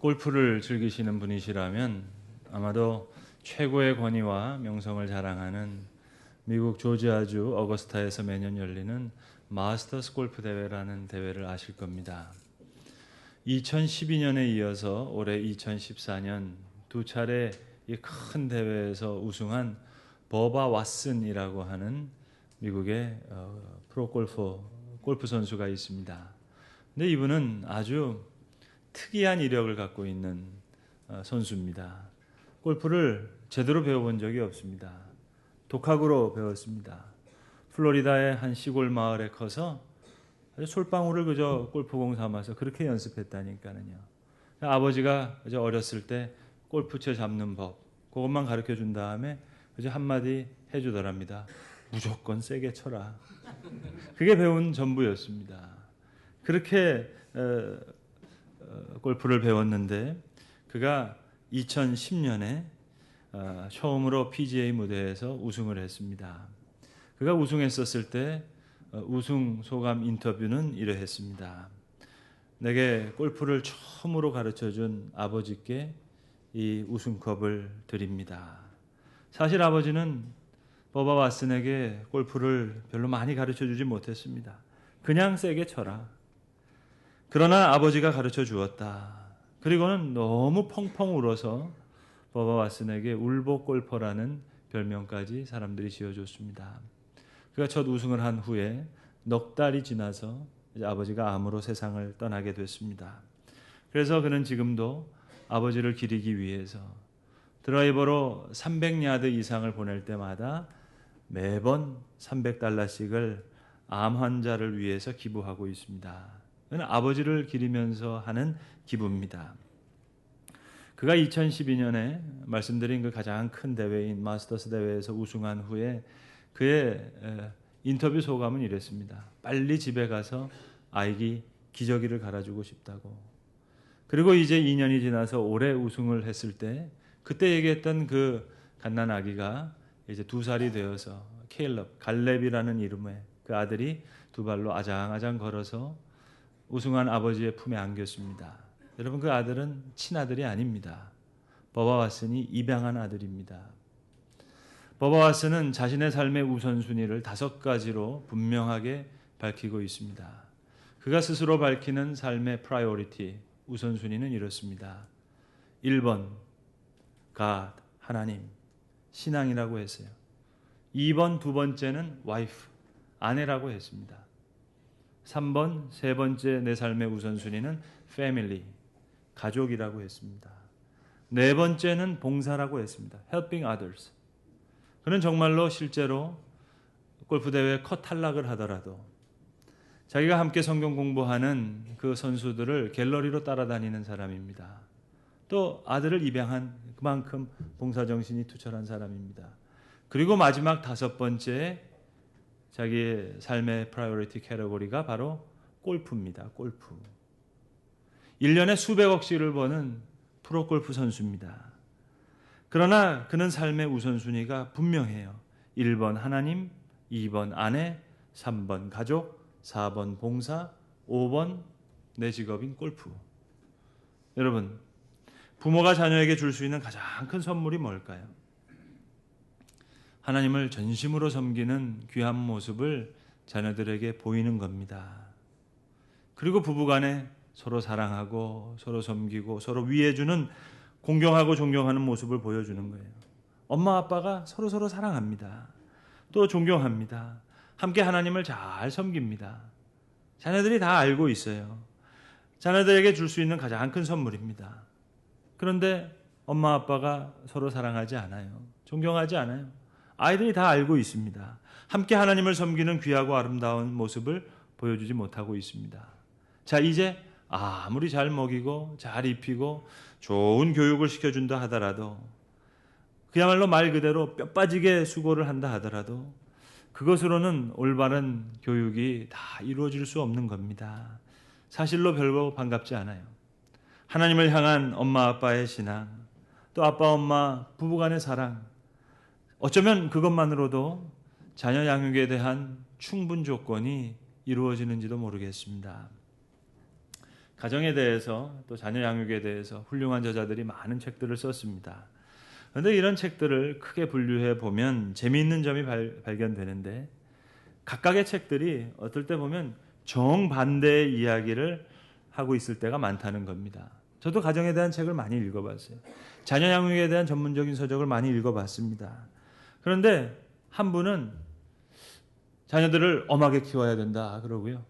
골프를 즐기시는 분이시라면 아마도 최고의 권위와 명성을 자랑하는 미국 조지아주 어거스타에서 매년 열리는 마스터스 골프 대회라는 대회를 아실 겁니다. 2012년에 이어서 올해 2014년 두 차례 이 큰 대회에서 우승한 버바 왓슨이라고 하는 미국의 어, 프로 골프 골프 선수가 있습니다. 근데 이분은 아주 특이한 이력을 갖고 있는 어, 선수입니다. 골프를 제대로 배워본 적이 없습니다. 독학으로 배웠습니다. 플로리다의 한 시골 마을에 커서 솔방울을 그저 골프공 삼아서 그렇게 연습했다니까는요. 아버지가 그저 어렸을 때 골프채 잡는 법 그것만 가르쳐 준 다음에 그저 한마디 해주더랍니다. 무조건 세게 쳐라. 그게 배운 전부였습니다. 그렇게 어, 어, 골프를 배웠는데 그가 2010년에 어, 처음으로 PGA 무대에서 우승을 했습니다. 그가 우승했었을 때 어, 우승 소감 인터뷰는 이러했습니다. 내게 골프를 처음으로 가르쳐 준 아버지께 이 우승컵을 드립니다. 사실 아버지는 버바 왓슨에게 골프를 별로 많이 가르쳐 주지 못했습니다. 그냥 세게 쳐라. 그러나 아버지가 가르쳐 주었다. 그리고는 너무 펑펑 울어서 버바 왓슨에게 울보 골퍼라는 별명까지 사람들이 지어줬습니다. 그가 첫 우승을 한 후에 넉 달이 지나서 아버지가 암으로 세상을 떠나게 됐습니다. 그래서 그는 지금도 아버지를 기리기 위해서 드라이버로 300야드 이상을 보낼 때마다 매번 300달러씩을 암 환자를 위해서 기부하고 있습니다. 아버지를 기리면서 하는 기부입니다. 그가 2012년에 말씀드린 그 가장 큰 대회인 마스터스 대회에서 우승한 후에 그의 인터뷰 소감은 이랬습니다. 빨리 집에 가서 아이기 기저귀를 갈아주고 싶다고. 그리고 이제 2년이 지나서 올해 우승을 했을 때 그때 얘기했던 그 갓난 아기가 이제 두 살이 되어서 케일럽 갈렙이라는 이름의 그 아들이 두 발로 아장아장 걸어서 우승한 아버지의 품에 안겼습니다. 여러분 그 아들은 친아들이 아닙니다. 버바 왓슨이 입양한 아들입니다. 버바 왓슨은 자신의 삶의 우선순위를 다섯 가지로 분명하게 밝히고 있습니다. 그가 스스로 밝히는 삶의 프라이오리티 우선순위는 이렇습니다. 1번 가 하나님 신앙이라고 했어요. 2번 두 번째는 와이프 아내라고 했습니다. 3번 세 번째 내 삶의 우선순위는 패밀리 가족이라고 했습니다. 네 번째는 봉사라고 했습니다. helping others. 그는 정말로 실제로 골프 대회 컷 탈락을 하더라도 자기가 함께 성경 공부하는 그 선수들을 갤러리로 따라다니는 사람입니다. 또 아들을 입양한 그만큼 봉사 정신이 투철한 사람입니다. 그리고 마지막 다섯 번째 자기의 삶의 프라이어리티 캐러고리가 바로 골프입니다. 골프. 1년에 수백억씩을 버는 프로골프 선수입니다. 그러나 그는 삶의 우선순위가 분명해요. 1번 하나님, 2번 아내, 3번 가족, 4번 봉사, 5번 내 직업인 골프. 여러분, 부모가 자녀에게 줄 수 있는 가장 큰 선물이 뭘까요? 하나님을 전심으로 섬기는 귀한 모습을 자녀들에게 보이는 겁니다. 그리고 부부간에 서로 사랑하고 서로 섬기고 서로 위해주는 공경하고 존경하는 모습을 보여주는 거예요. 엄마 아빠가 서로 서로 사랑합니다. 또 존경합니다. 함께 하나님을 잘 섬깁니다. 자녀들이 다 알고 있어요. 자녀들에게 줄 수 있는 가장 큰 선물입니다. 그런데 엄마 아빠가 서로 사랑하지 않아요. 존경하지 않아요. 아이들이 다 알고 있습니다. 함께 하나님을 섬기는 귀하고 아름다운 모습을 보여주지 못하고 있습니다. 자, 이제 아무리 잘 먹이고 잘 입히고 좋은 교육을 시켜준다 하더라도 그야말로 말 그대로 뼈 빠지게 수고를 한다 하더라도 그것으로는 올바른 교육이 다 이루어질 수 없는 겁니다. 사실로 별거 반갑지 않아요. 하나님을 향한 엄마 아빠의 신앙, 또 아빠 엄마 부부간의 사랑, 어쩌면 그것만으로도 자녀 양육에 대한 충분 조건이 이루어지는지도 모르겠습니다. 가정에 대해서 또 자녀 양육에 대해서 훌륭한 저자들이 많은 책들을 썼습니다. 그런데 이런 책들을 크게 분류해 보면 재미있는 점이 발, 발견되는데 각각의 책들이 어떨 때 보면 정반대의 이야기를 하고 있을 때가 많다는 겁니다. 저도 가정에 대한 책을 많이 읽어봤어요. 자녀 양육에 대한 전문적인 서적을 많이 읽어봤습니다. 그런데 한 분은 자녀들을 엄하게 키워야 된다 그러고요.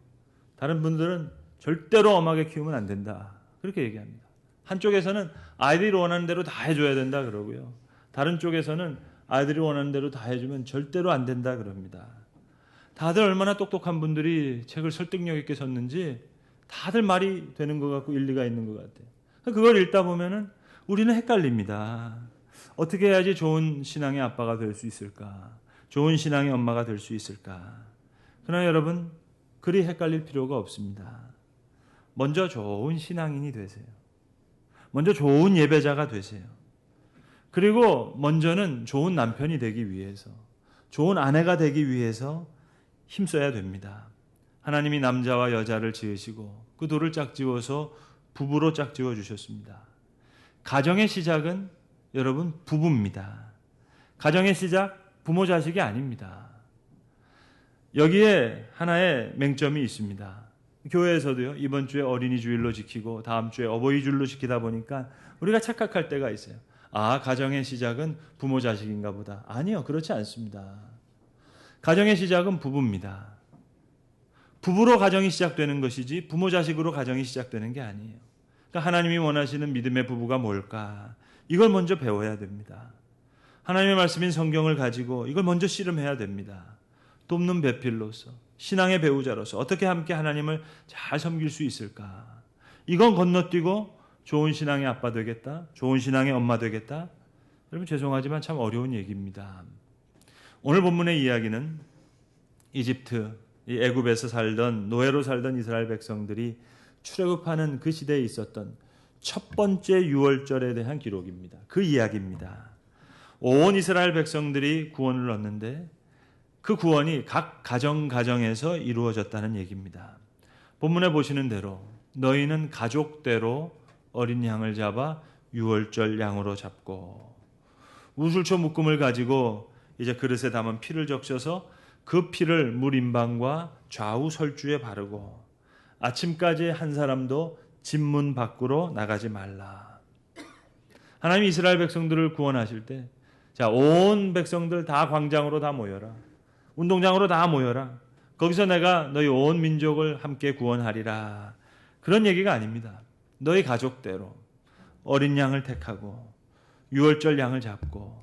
다른 분들은 절대로 엄하게 키우면 안 된다 그렇게 얘기합니다. 한쪽에서는 아이들이 원하는 대로 다 해줘야 된다 그러고요. 다른 쪽에서는 아이들이 원하는 대로 다 해주면 절대로 안 된다 그럽니다. 다들 얼마나 똑똑한 분들이 책을 설득력 있게 썼는지 다들 말이 되는 것 같고 일리가 있는 것 같아요. 그걸 읽다 보면은 우리는 헷갈립니다. 어떻게 해야지 좋은 신앙의 아빠가 될 수 있을까? 좋은 신앙의 엄마가 될 수 있을까? 그러나 여러분, 그리 헷갈릴 필요가 없습니다. 먼저 좋은 신앙인이 되세요. 먼저 좋은 예배자가 되세요. 그리고 먼저는 좋은 남편이 되기 위해서, 좋은 아내가 되기 위해서 힘써야 됩니다. 하나님이 남자와 여자를 지으시고 그 돌을 짝지어서 부부로 짝지어 주셨습니다. 가정의 시작은 여러분 부부입니다. 가정의 시작 부모 자식이 아닙니다. 여기에 하나의 맹점이 있습니다. 교회에서도요 이번 주에 어린이 주일로 지키고 다음 주에 어버이 주일로 지키다 보니까 우리가 착각할 때가 있어요. 아 가정의 시작은 부모 자식인가 보다. 아니요 그렇지 않습니다. 가정의 시작은 부부입니다. 부부로 가정이 시작되는 것이지 부모 자식으로 가정이 시작되는 게 아니에요. 그러니까 하나님이 원하시는 믿음의 부부가 뭘까? 이걸 먼저 배워야 됩니다. 하나님의 말씀인 성경을 가지고 이걸 먼저 씨름해야 됩니다. 돕는 배필로서 신앙의 배우자로서 어떻게 함께 하나님을 잘 섬길 수 있을까? 이건 건너뛰고 좋은 신앙의 아빠 되겠다. 좋은 신앙의 엄마 되겠다. 여러분 죄송하지만 참 어려운 얘기입니다. 오늘 본문의 이야기는 이집트 이 애굽에서 살던 노예로 살던 이스라엘 백성들이 출애굽하는 그 시대에 있었던 첫 번째 유월절에 대한 기록입니다. 그 이야기입니다. 온 이스라엘 백성들이 구원을 얻는데 그 구원이 각 가정 가정에서 이루어졌다는 얘기입니다. 본문에 보시는 대로 너희는 가족대로 어린 양을 잡아 유월절 양으로 잡고 우술초 묶음을 가지고 이제 그릇에 담은 피를 적셔서 그 피를 물 임방과 좌우 설주에 바르고 아침까지 한 사람도 집문 밖으로 나가지 말라. 하나님 이스라엘 백성들을 구원하실 때, 자, 온 백성들 다 광장으로 다 모여라. 운동장으로 다 모여라. 거기서 내가 너희 온 민족을 함께 구원하리라. 그런 얘기가 아닙니다. 너희 가족대로 어린 양을 택하고 유월절 양을 잡고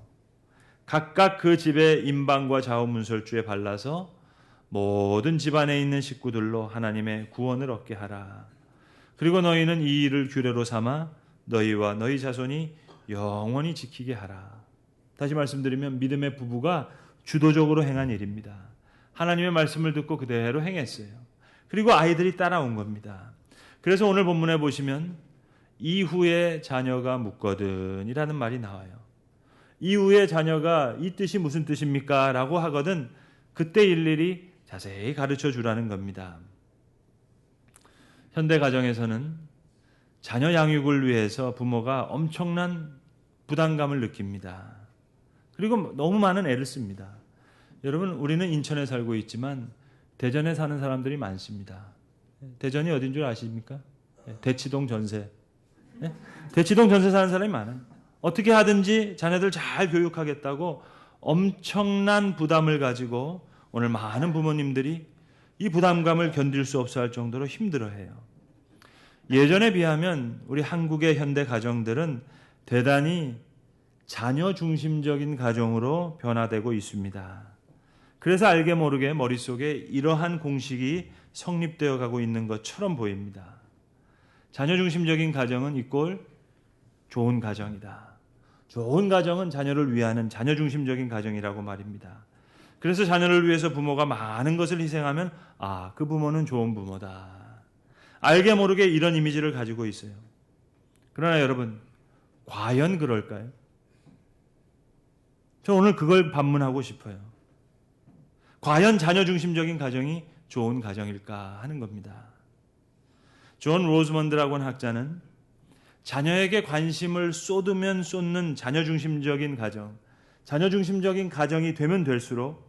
각각 그 집의 임방과 좌우 문설주에 발라서 모든 집안에 있는 식구들로 하나님의 구원을 얻게 하라. 그리고 너희는 이 일을 규례로 삼아 너희와 너희 자손이 영원히 지키게 하라. 다시 말씀드리면 믿음의 부부가 주도적으로 행한 일입니다. 하나님의 말씀을 듣고 그대로 행했어요. 그리고 아이들이 따라온 겁니다. 그래서 오늘 본문에 보시면 이후에 자녀가 묻거든이라는 말이 나와요. 이후에 자녀가 이 뜻이 무슨 뜻입니까? 라고 하거든 그때 일일이 자세히 가르쳐 주라는 겁니다. 현대 가정에서는 자녀 양육을 위해서 부모가 엄청난 부담감을 느낍니다. 그리고 너무 많은 애를 씁니다. 여러분, 우리는 인천에 살고 있지만 대전에 사는 사람들이 많습니다. 대전이 어딘 줄 아십니까? 대치동 전세. 예? 대치동 전세 사는 사람이 많아요. 어떻게 하든지 자녀들 잘 교육하겠다고 엄청난 부담을 가지고 오늘 많은 부모님들이 이 부담감을 견딜 수 없어 할 정도로 힘들어해요. 예전에 비하면 우리 한국의 현대 가정들은 대단히 자녀 중심적인 가정으로 변화되고 있습니다. 그래서 알게 모르게 머릿속에 이러한 공식이 성립되어 가고 있는 것처럼 보입니다. 자녀 중심적인 가정은 이꼴 좋은 가정이다. 좋은 가정은 자녀를 위하는 자녀 중심적인 가정이라고 말입니다. 그래서 자녀를 위해서 부모가 많은 것을 희생하면 아, 그 부모는 좋은 부모다. 알게 모르게 이런 이미지를 가지고 있어요. 그러나 여러분, 과연 그럴까요? 저 오늘 그걸 반문하고 싶어요. 과연 자녀 중심적인 가정이 좋은 가정일까 하는 겁니다. 존 로즈먼드라고 하는 학자는 자녀에게 관심을 쏟으면 쏟는 자녀 중심적인 가정, 자녀 중심적인 가정이 되면 될수록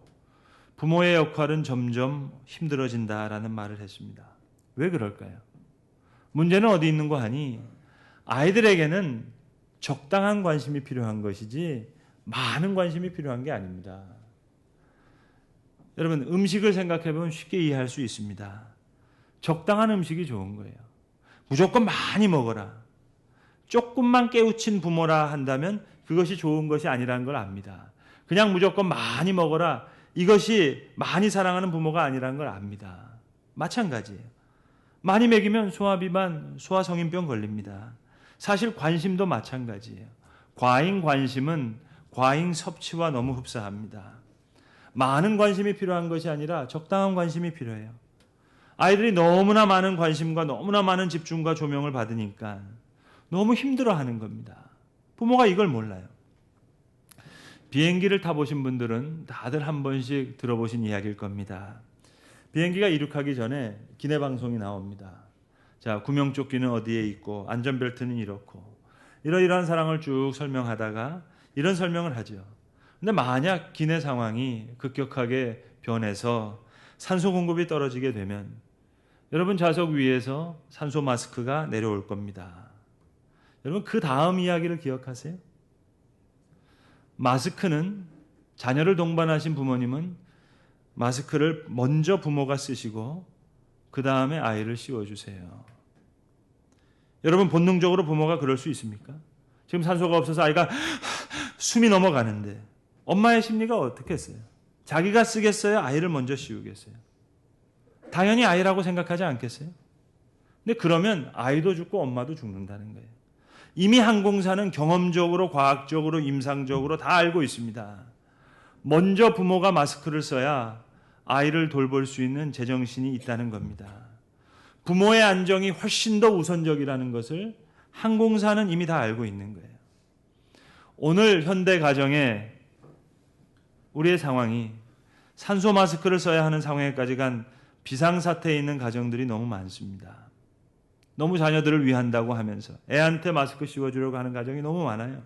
부모의 역할은 점점 힘들어진다라는 말을 했습니다. 왜 그럴까요? 문제는 어디 있는 거 하니 아이들에게는 적당한 관심이 필요한 것이지 많은 관심이 필요한 게 아닙니다. 여러분 음식을 생각해 보면 쉽게 이해할 수 있습니다. 적당한 음식이 좋은 거예요. 무조건 많이 먹어라. 조금만 깨우친 부모라 한다면 그것이 좋은 것이 아니라는 걸 압니다. 그냥 무조건 많이 먹어라. 이것이 많이 사랑하는 부모가 아니라는 걸 압니다. 마찬가지예요. 많이 먹이면 소화비만, 소화성인병 걸립니다. 사실 관심도 마찬가지예요. 과잉 관심은 과잉 섭취와 너무 흡사합니다. 많은 관심이 필요한 것이 아니라 적당한 관심이 필요해요. 아이들이 너무나 많은 관심과 너무나 많은 집중과 조명을 받으니까 너무 힘들어 하는 겁니다. 부모가 이걸 몰라요. 비행기를 타보신 분들은 다들 한 번씩 들어보신 이야기일 겁니다. 비행기가 이륙하기 전에 기내 방송이 나옵니다. 자, 구명조끼는 어디에 있고 안전벨트는 이렇고 이러이러한 사랑을 쭉 설명하다가 이런 설명을 하죠. 근데 만약 기내 상황이 급격하게 변해서 산소 공급이 떨어지게 되면 여러분 좌석 위에서 산소 마스크가 내려올 겁니다. 여러분 그 다음 이야기를 기억하세요? 마스크는 자녀를 동반하신 부모님은 마스크를 먼저 부모가 쓰시고 그 다음에 아이를 씌워주세요. 여러분 본능적으로 부모가 그럴 수 있습니까? 지금 산소가 없어서 아이가 숨이 넘어가는데 엄마의 심리가 어떻겠어요? 자기가 쓰겠어요? 아이를 먼저 씌우겠어요? 당연히 아이라고 생각하지 않겠어요? 근데 그러면 아이도 죽고 엄마도 죽는다는 거예요. 이미 항공사는 경험적으로, 과학적으로, 임상적으로 다 알고 있습니다. 먼저 부모가 마스크를 써야 아이를 돌볼 수 있는 제정신이 있다는 겁니다. 부모의 안정이 훨씬 더 우선적이라는 것을 항공사는 이미 다 알고 있는 거예요. 오늘 현대 가정에 우리의 상황이 산소 마스크를 써야 하는 상황에까지 간 비상사태에 있는 가정들이 너무 많습니다. 너무 자녀들을 위한다고 하면서 애한테 마스크 씌워주려고 하는 가정이 너무 많아요.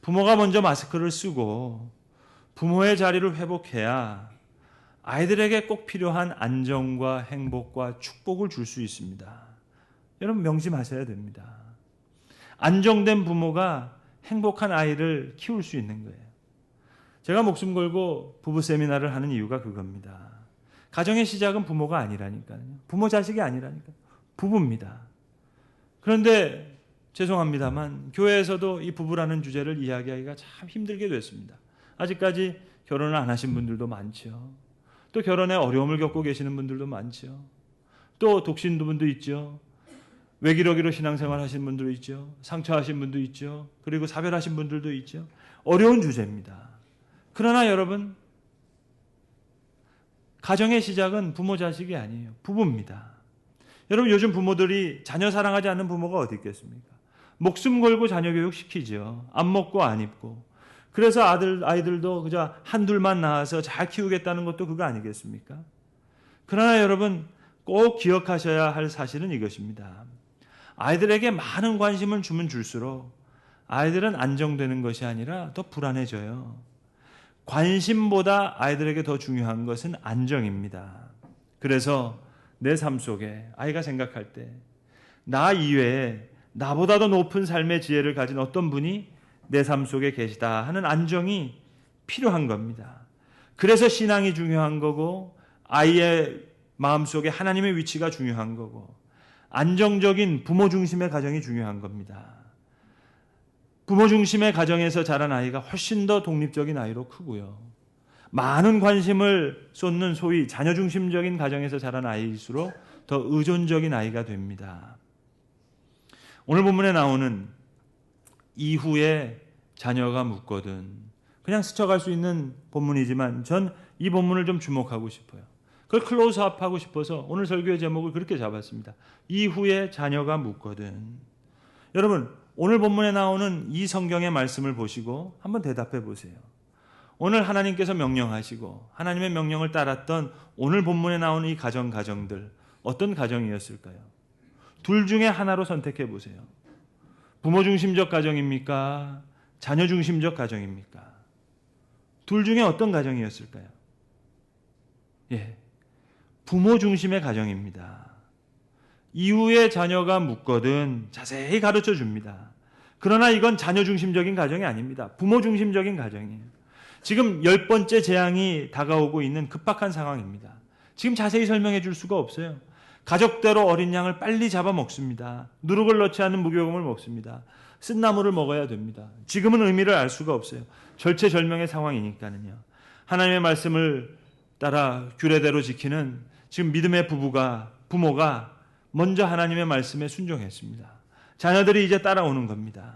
부모가 먼저 마스크를 쓰고 부모의 자리를 회복해야 아이들에게 꼭 필요한 안정과 행복과 축복을 줄 수 있습니다. 여러분 명심하셔야 됩니다. 안정된 부모가 행복한 아이를 키울 수 있는 거예요. 제가 목숨 걸고 부부 세미나를 하는 이유가 그겁니다. 가정의 시작은 부모가 아니라니까요. 부모 자식이 아니라니까요. 부부입니다. 그런데 죄송합니다만 교회에서도 이 부부라는 주제를 이야기하기가 참 힘들게 됐습니다. 아직까지 결혼을 안 하신 분들도 많죠. 또 결혼에 어려움을 겪고 계시는 분들도 많죠. 또 독신 분도 있죠. 외기러기로 신앙생활 하신 분도 있죠. 상처하신 분도 있죠. 그리고 사별하신 분들도 있죠. 어려운 주제입니다. 그러나 여러분, 가정의 시작은 부모 자식이 아니에요. 부부입니다. 여러분 요즘 부모들이 자녀 사랑하지 않는 부모가 어디 있겠습니까? 목숨 걸고 자녀 교육 시키죠. 안 먹고 안 입고. 그래서 아들 아이들도 그저 한둘만 낳아서 잘 키우겠다는 것도 그거 아니겠습니까? 그러나 여러분 꼭 기억하셔야 할 사실은 이것입니다. 아이들에게 많은 관심을 주면 줄수록 아이들은 안정되는 것이 아니라 더 불안해져요. 관심보다 아이들에게 더 중요한 것은 안정입니다. 그래서 내 삶 속에 아이가 생각할 때 나 이외에 나보다 더 높은 삶의 지혜를 가진 어떤 분이 내 삶 속에 계시다 하는 안정이 필요한 겁니다. 그래서 신앙이 중요한 거고 아이의 마음 속에 하나님의 위치가 중요한 거고 안정적인 부모 중심의 가정이 중요한 겁니다. 부모 중심의 가정에서 자란 아이가 훨씬 더 독립적인 아이로 크고요. 많은 관심을 쏟는 소위 자녀 중심적인 가정에서 자란 아이일수록 더 의존적인 아이가 됩니다. 오늘 본문에 나오는 이후에 자녀가 묻거든. 그냥 스쳐갈 수 있는 본문이지만 전 이 본문을 좀 주목하고 싶어요. 그걸 클로즈업하고 싶어서 오늘 설교의 제목을 그렇게 잡았습니다. 이후에 자녀가 묻거든. 여러분 오늘 본문에 나오는 이 성경의 말씀을 보시고 한번 대답해 보세요. 오늘 하나님께서 명령하시고 하나님의 명령을 따랐던 오늘 본문에 나오는 이 가정 가정들 어떤 가정이었을까요? 둘 중에 하나로 선택해 보세요. 부모 중심적 가정입니까? 자녀 중심적 가정입니까? 둘 중에 어떤 가정이었을까요? 예. 부모 중심의 가정입니다. 이후에 자녀가 묻거든 자세히 가르쳐 줍니다. 그러나 이건 자녀 중심적인 가정이 아닙니다. 부모 중심적인 가정이에요. 지금 열 번째 재앙이 다가오고 있는 급박한 상황입니다. 지금 자세히 설명해 줄 수가 없어요. 가족대로 어린 양을 빨리 잡아 먹습니다. 누룩을 넣지 않는 무교금을 먹습니다. 쓴나물을 먹어야 됩니다. 지금은 의미를 알 수가 없어요. 절체절명의 상황이니까는요. 하나님의 말씀을 따라 규례대로 지키는 지금 믿음의 부부가 부모가 먼저 하나님의 말씀에 순종했습니다. 자녀들이 이제 따라오는 겁니다.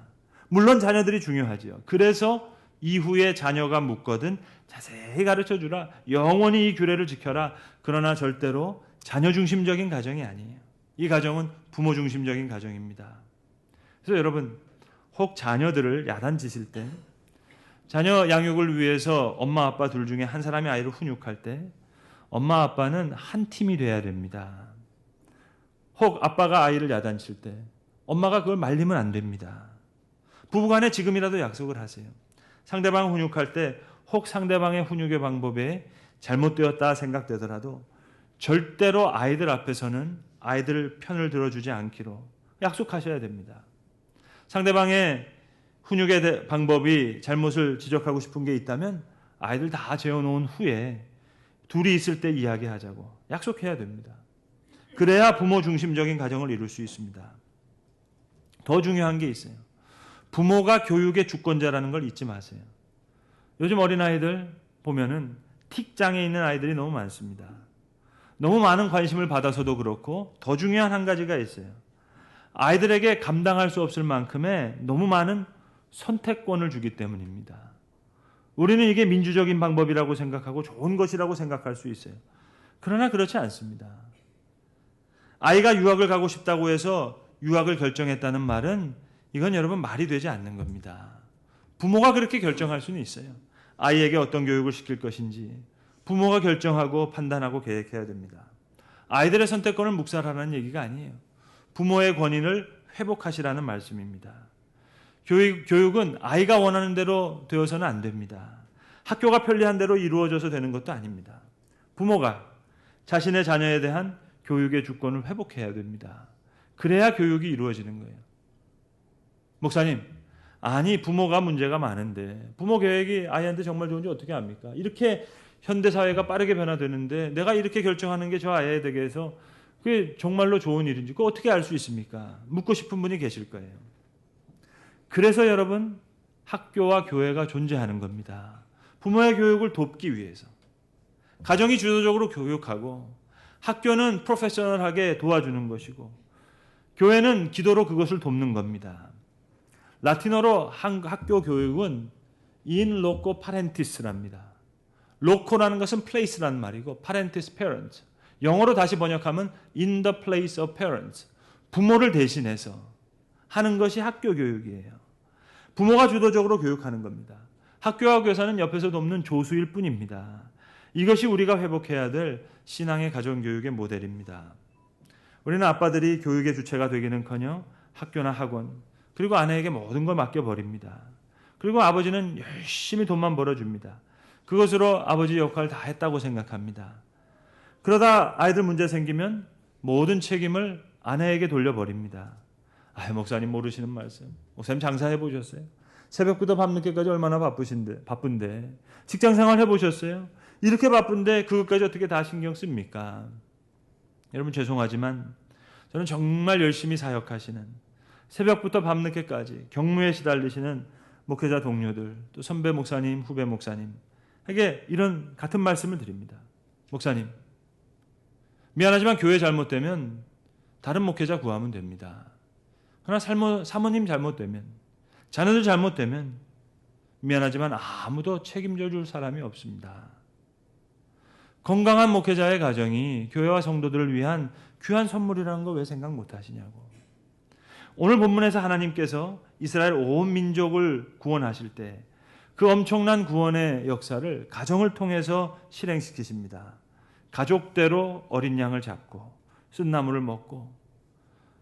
물론 자녀들이 중요하지요. 그래서 이후에 자녀가 묻거든 자세히 가르쳐 주라. 영원히 이 규례를 지켜라. 그러나 절대로 자녀 중심적인 가정이 아니에요. 이 가정은 부모 중심적인 가정입니다. 그래서 여러분 혹 자녀들을 야단지실 때 자녀 양육을 위해서 엄마 아빠 둘 중에 한 사람이 아이를 훈육할 때 엄마 아빠는 한 팀이 돼야 됩니다. 혹 아빠가 아이를 야단칠 때 엄마가 그걸 말리면 안 됩니다. 부부간에 지금이라도 약속을 하세요. 상대방 훈육할 때 혹 상대방의 훈육의 방법에 잘못되었다 생각되더라도 절대로 아이들 앞에서는 아이들 편을 들어주지 않기로 약속하셔야 됩니다. 상대방의 훈육의 방법이 잘못을 지적하고 싶은 게 있다면 아이들 다 재워놓은 후에 둘이 있을 때 이야기하자고 약속해야 됩니다. 그래야 부모 중심적인 가정을 이룰 수 있습니다. 더 중요한 게 있어요. 부모가 교육의 주권자라는 걸 잊지 마세요. 요즘 어린아이들 보면은 틱장에 있는 아이들이 너무 많습니다. 너무 많은 관심을 받아서도 그렇고 더 중요한 한 가지가 있어요. 아이들에게 감당할 수 없을 만큼의 너무 많은 선택권을 주기 때문입니다. 우리는 이게 민주적인 방법이라고 생각하고 좋은 것이라고 생각할 수 있어요. 그러나 그렇지 않습니다. 아이가 유학을 가고 싶다고 해서 유학을 결정했다는 말은 이건 여러분 말이 되지 않는 겁니다. 부모가 그렇게 결정할 수는 있어요. 아이에게 어떤 교육을 시킬 것인지 부모가 결정하고 판단하고 계획해야 됩니다. 아이들의 선택권을 묵살하라는 얘기가 아니에요. 부모의 권위를 회복하시라는 말씀입니다. 교육, 교육은 아이가 원하는 대로 되어서는 안 됩니다. 학교가 편리한 대로 이루어져서 되는 것도 아닙니다. 부모가 자신의 자녀에 대한 교육의 주권을 회복해야 됩니다. 그래야 교육이 이루어지는 거예요. 목사님, 아니 부모가 문제가 많은데 부모 계획이 아이한테 정말 좋은지 어떻게 압니까? 이렇게 현대 사회가 빠르게 변화되는데 내가 이렇게 결정하는 게 저 아이에게 해서 그게 정말로 좋은 일인지 그 어떻게 알 수 있습니까? 묻고 싶은 분이 계실 거예요. 그래서 여러분 학교와 교회가 존재하는 겁니다. 부모의 교육을 돕기 위해서 가정이 주도적으로 교육하고 학교는 프로페셔널하게 도와주는 것이고 교회는 기도로 그것을 돕는 겁니다. 라틴어로 학교 교육은 in loco parentis랍니다. loco라는 것은 place라는 말이고 parentis parent. 영어로 다시 번역하면 in the place of parents. 부모를 대신해서 하는 것이 학교 교육이에요. 부모가 주도적으로 교육하는 겁니다. 학교와 교사는 옆에서 돕는 조수일 뿐입니다. 이것이 우리가 회복해야 될 신앙의 가정 교육의 모델입니다. 우리는 아빠들이 교육의 주체가 되기는커녕 학교나 학원 그리고 아내에게 모든 걸 맡겨 버립니다. 그리고 아버지는 열심히 돈만 벌어줍니다. 그것으로 아버지 역할 다 했다고 생각합니다. 그러다 아이들 문제 생기면 모든 책임을 아내에게 돌려버립니다. 아, 목사님 모르시는 말씀. 목사님 장사해 보셨어요? 새벽부터 밤늦게까지 얼마나 바쁘신데 바쁜데 직장 생활 해 보셨어요? 이렇게 바쁜데 그것까지 어떻게 다 신경 씁니까? 여러분 죄송하지만 저는 정말 열심히 사역하시는 새벽부터 밤늦게까지 경무에 시달리시는 목회자 동료들 또 선배 목사님 후배 목사님에게 이런 같은 말씀을 드립니다. 목사님 미안하지만 교회 잘못되면 다른 목회자 구하면 됩니다. 그러나 사모, 사모님 잘못되면 자녀들 잘못되면 미안하지만 아무도 책임져 줄 사람이 없습니다. 건강한 목회자의 가정이 교회와 성도들을 위한 귀한 선물이라는 거왜 생각 못 하시냐고. 오늘 본문에서 하나님께서 이스라엘 온 민족을 구원하실 때 그 엄청난 구원의 역사를 가정을 통해서 실행시키십니다. 가족대로 어린 양을 잡고 쓴나물을 먹고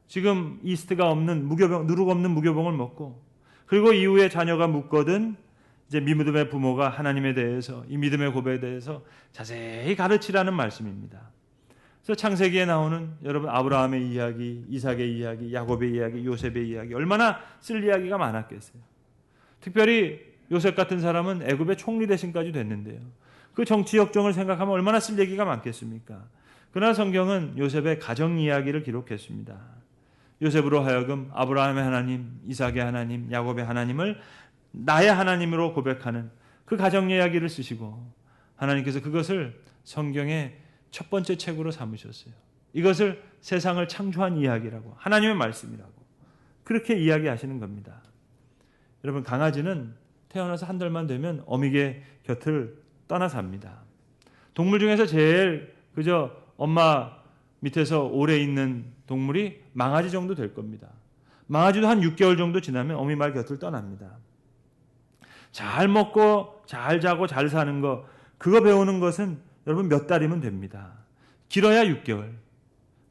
지금 이스트가 없는 무교병 누룩 없는 무교병을 먹고 그리고 이후에 자녀가 묻거든 이제 믿음의 부모가 하나님에 대해서 이 믿음의 고백에 대해서 자세히 가르치라는 말씀입니다. 그래서 창세기에 나오는 여러분 아브라함의 이야기, 이삭의 이야기, 야곱의 이야기, 요셉의 이야기 얼마나 쓸 이야기가 많았겠어요. 특별히 요셉 같은 사람은 애굽의 총리 대신까지 됐는데요. 그 정치 역정을 생각하면 얼마나 쓸 얘기가 많겠습니까? 그러나 성경은 요셉의 가정 이야기를 기록했습니다. 요셉으로 하여금 아브라함의 하나님, 이삭의 하나님, 야곱의 하나님을 나의 하나님으로 고백하는 그 가정 이야기를 쓰시고 하나님께서 그것을 성경의 첫 번째 책으로 삼으셨어요. 이것을 세상을 창조한 이야기라고 하나님의 말씀이라고 그렇게 이야기하시는 겁니다. 여러분 강아지는 태어나서 한 달만 되면 어미의 곁을 떠나 삽니다. 동물 중에서 제일 그저 엄마 밑에서 오래 있는 동물이 망아지 정도 될 겁니다. 망아지도 한 6개월 정도 지나면 어미 말 곁을 떠납니다. 잘 먹고 잘 자고 잘 사는 거 그거 배우는 것은 여러분 몇 달이면 됩니다. 길어야 6개월.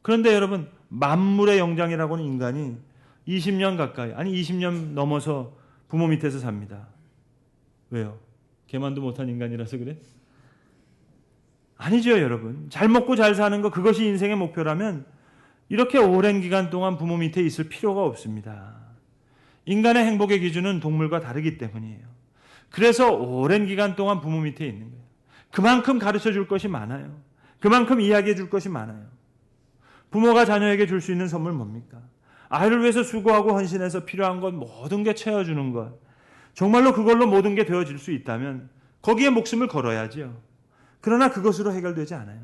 그런데 여러분 만물의 영장이라고는 인간이 20년 가까이 아니 20년 넘어서 부모 밑에서 삽니다. 왜요? 개만도 못한 인간이라서 그래? 아니죠, 여러분. 잘 먹고 잘 사는 거 그것이 인생의 목표라면 이렇게 오랜 기간 동안 부모 밑에 있을 필요가 없습니다. 인간의 행복의 기준은 동물과 다르기 때문이에요. 그래서 오랜 기간 동안 부모 밑에 있는 거예요. 그만큼 가르쳐 줄 것이 많아요. 그만큼 이야기해 줄 것이 많아요. 부모가 자녀에게 줄 수 있는 선물 뭡니까? 아이를 위해서 수고하고 헌신해서 필요한 것 모든 게 채워주는 것. 정말로 그걸로 모든 게 되어질 수 있다면 거기에 목숨을 걸어야죠. 그러나 그것으로 해결되지 않아요.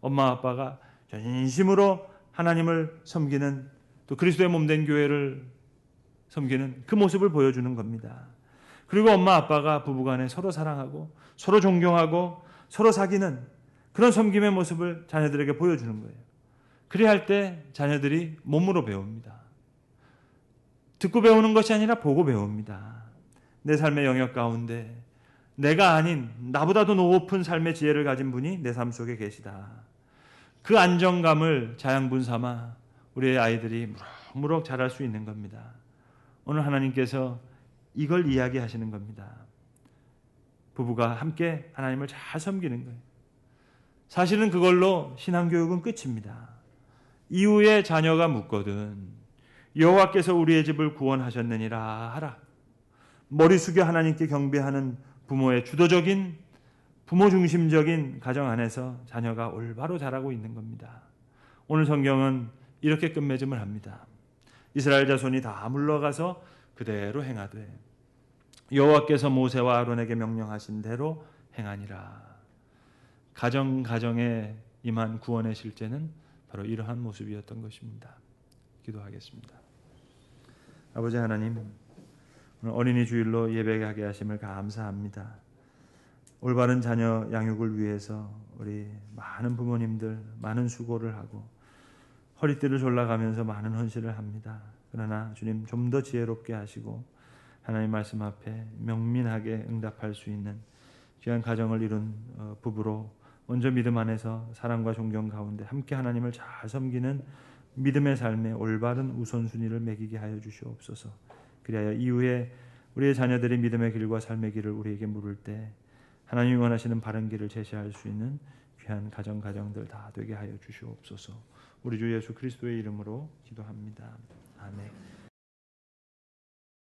엄마 아빠가 전심으로 하나님을 섬기는 또 그리스도의 몸 된 교회를 섬기는 그 모습을 보여주는 겁니다. 그리고 엄마 아빠가 부부간에 서로 사랑하고 서로 존경하고 서로 사귀는 그런 섬김의 모습을 자녀들에게 보여주는 거예요. 그래야 할 때 자녀들이 몸으로 배웁니다. 듣고 배우는 것이 아니라 보고 배웁니다. 내 삶의 영역 가운데 내가 아닌 나보다도 높은 삶의 지혜를 가진 분이 내 삶 속에 계시다. 그 안정감을 자양분 삼아 우리의 아이들이 무럭무럭 자랄 수 있는 겁니다. 오늘 하나님께서 이걸 이야기하시는 겁니다. 부부가 함께 하나님을 잘 섬기는 거예요. 사실은 그걸로 신앙교육은 끝입니다. 이후에 자녀가 묻거든 여호와께서 우리의 집을 구원하셨느니라 하라. 머리 숙여 하나님께 경배하는 부모의 주도적인 부모 중심적인 가정 안에서 자녀가 올바로 자라고 있는 겁니다. 오늘 성경은 이렇게 끝맺음을 합니다. 이스라엘 자손이 다 물러가서 그대로 행하되 여호와께서 모세와 아론에게 명령하신 대로 행하니라. 가정 가정에 임한 구원의 실제는 바로 이러한 모습이었던 것입니다. 기도하겠습니다. 아버지 하나님, 오늘 어린이 주일로 예배하게 하심을 감사합니다. 올바른 자녀 양육을 위해서 우리 많은 부모님들 많은 수고를 하고 허리띠를 졸라가면서 많은 헌신을 합니다. 그러나 주님 좀 더 지혜롭게 하시고 하나님 말씀 앞에 명민하게 응답할 수 있는 귀한 가정을 이룬 어, 부부로 먼저 믿음 안에서 사랑과 존경 가운데 함께 하나님을 잘 섬기는 믿음의 삶에 올바른 우선순위를 매기게 하여 주시옵소서. 그리하여 이후에 우리의 자녀들이 믿음의 길과 삶의 길을 우리에게 물을 때 하나님이 원하시는 바른 길을 제시할 수 있는 귀한 가정 가정들 다 되게 하여 주시옵소서. 우리 주 예수 그리스도의 이름으로 기도합니다. Amen.